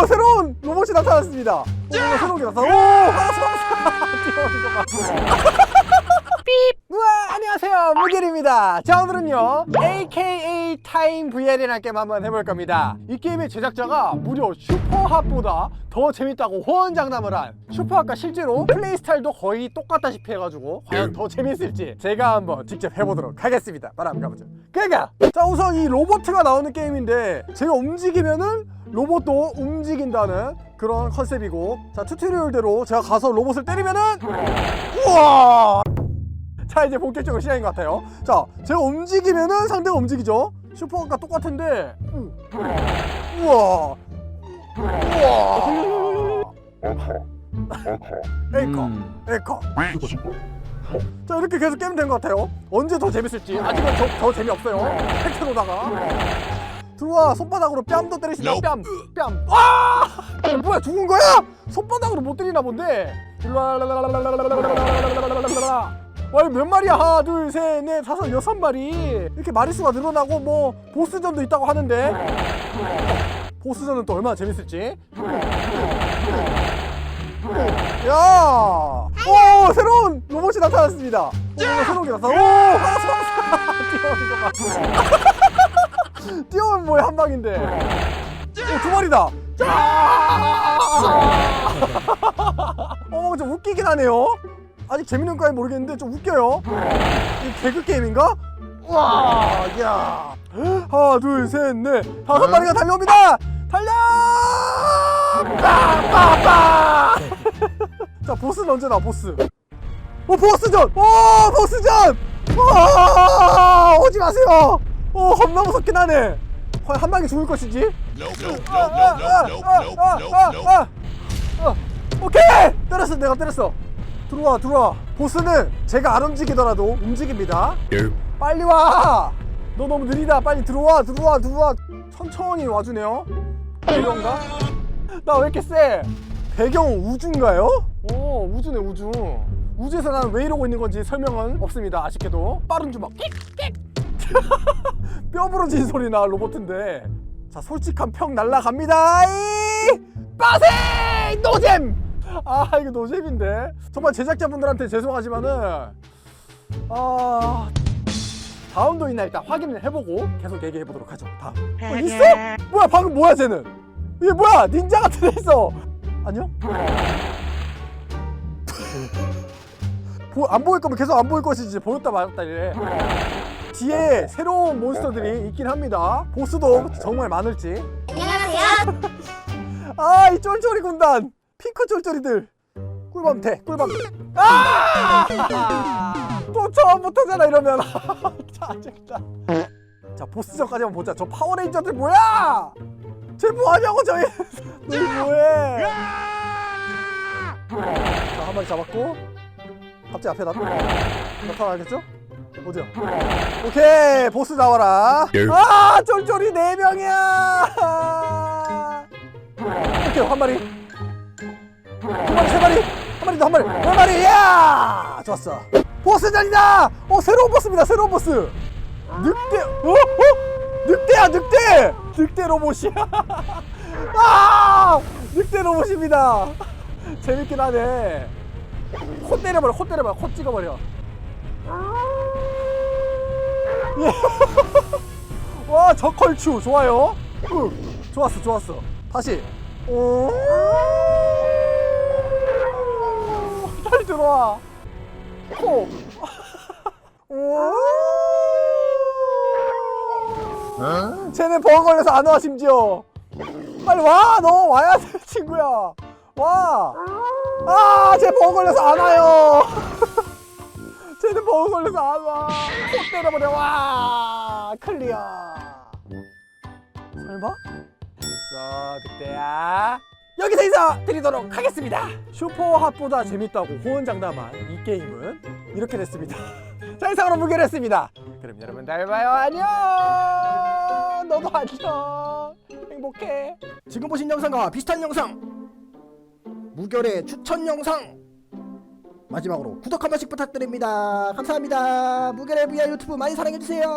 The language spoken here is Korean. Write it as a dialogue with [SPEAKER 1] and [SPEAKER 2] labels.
[SPEAKER 1] 오 새로운 로봇이 나타났습니다. 오 새로운 게 나타났. 오 하나씩 뛰어오는 거 봐. 우와 안녕하세요. 무길입니다. 자 오늘은요 AKA 타임 VR이라는 게임 한번 해볼 겁니다. 이 게임의 제작자가 무려 슈퍼핫보다 더 재밌다고 호언장담을 한 슈퍼핫과 실제로 플레이 스타일도 거의 똑같다시피 해가지고 과연 더 재밌을지 제가 한번 직접 해보도록 하겠습니다. 바로 한번 가보죠. 그러니까 자 우선 이 로보트가 나오는 게임인데 제가 움직이면은 로봇도 움직인다는 그런 컨셉이고 자 튜토리얼대로 제가 가서 로봇을 때리면은 우와 자 이제 본격적으로 시작인 것 같아요. 자 제가 움직이면은 상대가 움직이죠? 슈퍼가 똑같은데. 우. 우와. 우와. 에이커 에이커. 자 이렇게 계속 깨면 되는 것 같아요. 언제 더 재밌을지. 아직은 저, 더 재미없어요. 팩트로다가. 들어와 손바닥으로 뺨도 때리신다 뺨 뺨. 아! 뭐야 죽은 거야? 손바닥으로 못 때리나 본데. 일로 와 몇 마리야? 하나 둘 셋 넷 다섯 여섯 마리. 이렇게 마리수가 늘어나고 뭐 보스전도 있다고 하는데. 보스전은 또 얼마나 재밌을지. 야! 오 새로운 로봇이 나타났습니다. 오 새로운 게 나타났 오 하나씩 뛰어오는 뭐야 한 방인데. 오 두 마리다. 어, 좀 웃기긴 하네요. 아직 재밌는 거야 모르겠는데 좀 웃겨요. 이 개그 게임인가? 와, 야. 하나, 둘, 셋, 넷, 다섯 마리가 달려옵니다. 달려! 빠빠빠! 자, 보스는 언제 나 보스? 오, 보스전! 오, 보스전! 와, 오지 마세요. 오, 겁나 무섭긴 하네. 과연 한 방에 죽을 것이지? 아, 오케이 때렸어 내가 때렸어 들어와 들어와. 보스는 제가 안 움직이더라도 움직입니다. 빨리 와너 너무 느리다. 빨리 들어와 들어와 들어와. 천천히 와주네요. 이런가? 나 왜 이렇게 세 배경은 우주인가요? 오 우주네 우주. 우주에서 난왜 이러고 있는 건지 설명은 없습니다 아쉽게도. 빠른 주먹. 뼈 부러진 소리 나 로봇인데. 자 솔직한 평 날라갑니다. 이 빠세! 노잼 아 이거 노잼인데? 정말 제작자분들한테 죄송하지만은 아 다음도 있나 일단 확인을 해보고 계속 얘기해 보도록 하죠. 다음 어, 있어? 뭐야 방금 뭐야 쟤는? 이게 뭐야? 닌자 같은 애 있어. 안녕? 보, 안 보일 거면 계속 안 보일 것이지. 보였다 말았다 이래. 뒤에 새로운 몬스터들이 있긴 합니다. 보스도 정말 많을지.
[SPEAKER 2] 안녕하세요.
[SPEAKER 1] 아 이 쫄쫄이 군단 핑크 쫄쫄이들. 꿀밤태 꿀밤. 아또 처음부터잖아 이러면. 짜증나 자 보스전까지만 보자. 저 파워레인저들 뭐야? 쟤 뭐하냐고 저희. 너희 뭐해? 자한 마리 잡았고. 갑자기 앞에 나 나타나겠죠? 어디야? 오케이 보스 나와라. 아 쫄쫄이 네 명이야. 오케이 한 마리 두 마리 세 마리 한 마리 더 한 마리. 네 마리 야! 좋았어. 보스전이다! 어 새로운 보스입니다 새로운 보스. 늑대 어? 어? 늑대야 늑대! 늑대 로봇이야. 아! 늑대 로봇입니다. 재밌긴 하네. 코 때려버려 코 때려버려 코 찍어버려. 와 저컬추 좋아요. 응, 좋았어 좋았어. 다시. 오 빨리 들어와 코 오. 쟤네 버거 걸려서 안 와 심지어 빨리 와 너 와야 돼 친구야 와 아 쟤 버거 걸려서 안 와요 쟤는 버거 걸려서 안 와. 코 때려버려. 와. 클리어. 설마? 있어, 늑대야. 여기서 인사 드리도록 하겠습니다. 슈퍼핫보다 재밌다고 호언장담한 이 게임은 이렇게 됐습니다. 자, 이상으로 무결했습니다. 그럼 여러분 다음에 봐요. 안녕. 너도 안녕. 행복해. 지금 보신 영상과 비슷한 영상. 무결의 추천 영상 마지막으로 구독 한 번씩 부탁드립니다. 감사합니다. 무결의 VR 유튜브 많이 사랑해주세요.